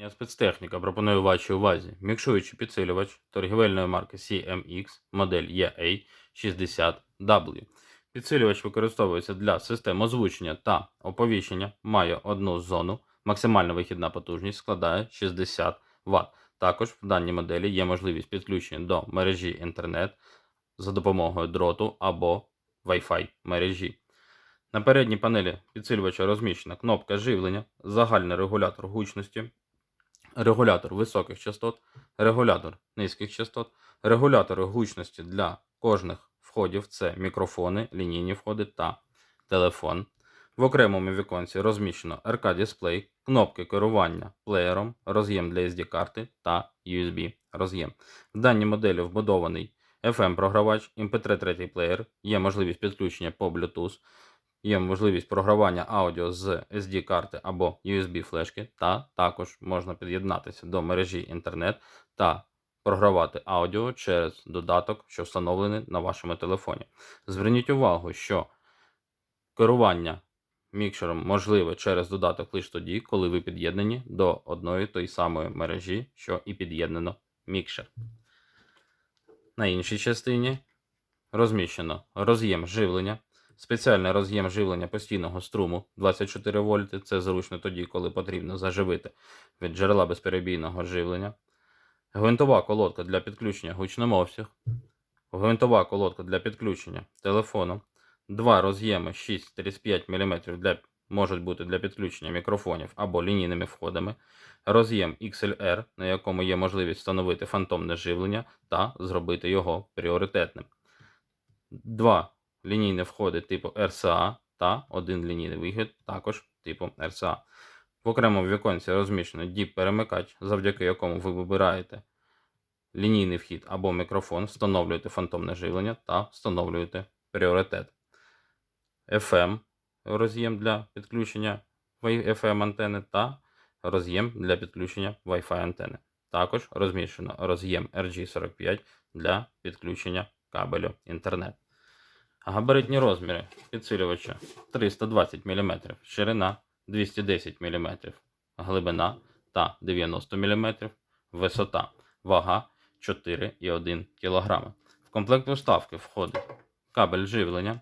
Я спецтехніка пропоную вашій увазі мікшуючий підсилювач торгівельної марки CMX модель EA60W. Підсилювач використовується для систем озвучення та оповіщення, має одну зону, максимальна вихідна потужність складає 60 Вт. Також в даній моделі є можливість підключення до мережі інтернет за допомогою дроту або Wi-Fi мережі. На передній панелі підсилювача розміщена кнопка живлення, загальний регулятор гучності, регулятор високих частот, регулятор низьких частот, регулятори гучності для кожних входів це мікрофони, лінійні входи та телефон. В окремому віконці розміщено RK-дисплей, кнопки керування плеєром, роз'єм для SD-карти та USB роз'єм. В даній моделі вбудований FM-програвач, MP3 плеєр, є можливість підключення по Bluetooth, є можливість програвання аудіо з SD-карти або USB-флешки, та також можна під'єднатися до мережі інтернет та програвати аудіо через додаток, що встановлений на вашому телефоні. Зверніть увагу, що керування мікшером можливе через додаток лише тоді, коли ви під'єднані до одної тої самої мережі, що і під'єднано мікшер. На іншій частині розміщено роз'єм живлення, спеціальний роз'єм живлення постійного струму 24 вольти. Це зручно тоді, коли потрібно заживити від джерела безперебійного живлення. Гвинтова колодка для підключення гучномовців, гвинтова колодка для підключення телефону, два роз'єми 6-35 мм для, можуть бути для підключення мікрофонів або лінійними входами, роз'єм XLR, на якому є можливість встановити фантомне живлення та зробити його пріоритетним. Два лінійні входи типу RCA та один лінійний вихід також типу RCA. В окремому віконці розміщено DIP-перемикач, завдяки якому ви вибираєте лінійний вхід або мікрофон, встановлюєте фантомне живлення та встановлюєте пріоритет. FM роз'єм для підключення FM антени та роз'єм для підключення Wi-Fi антени. Також розміщено роз'єм RG45 для підключення кабелю інтернет. Габаритні розміри підсилювача 320 мм, ширина 210 мм, глибина та 90 мм, висота, вага 4,1 кг. В комплект уставки входить кабель живлення,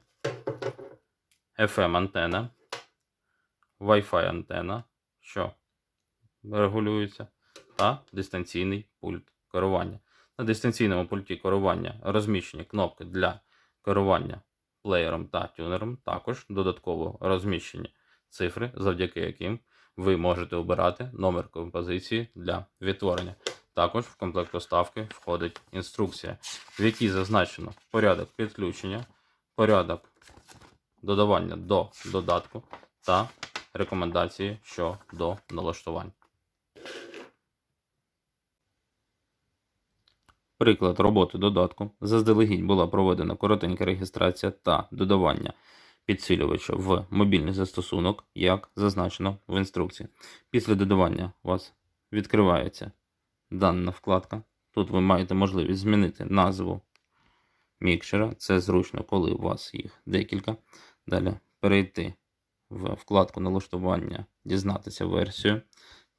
FM антена, Wi-Fi антена, що регулюється, та дистанційний пульт керування. На дистанційному пульті керування розміщені кнопки для керування плеєром та тюнером, також додатково розміщені цифри, завдяки яким ви можете обирати номер композиції для відтворення. Також в комплект доставки входить інструкція, в якій зазначено порядок підключення, порядок додавання до додатку та рекомендації щодо налаштувань. Приклад роботи додатку. Заздалегідь була проведена коротенька реєстрація та додавання підсилювача в мобільний застосунок, як зазначено в інструкції. Після додавання у вас відкривається дана вкладка. Тут ви маєте можливість змінити назву мікшера. Це зручно, коли у вас їх декілька. Далі перейти в вкладку налаштування, дізнатися версію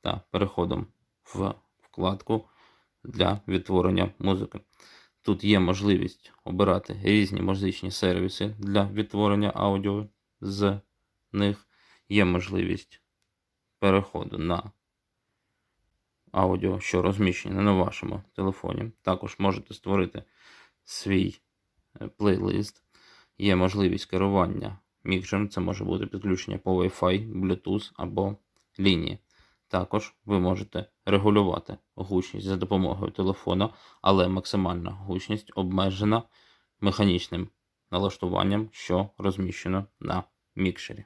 та переходом в вкладку для відтворення музики. Тут є можливість обирати різні музичні сервіси для відтворення аудіо з них. Є можливість переходу на аудіо, що розміщене на вашому телефоні. Також можете створити свій е, плейлист. Є можливість керування мікшером, це може бути підключення по Wi-Fi, Bluetooth або лінії. Також ви можете регулювати гучність за допомогою телефона, але максимальна гучність обмежена механічним налаштуванням, що розміщено на мікшері.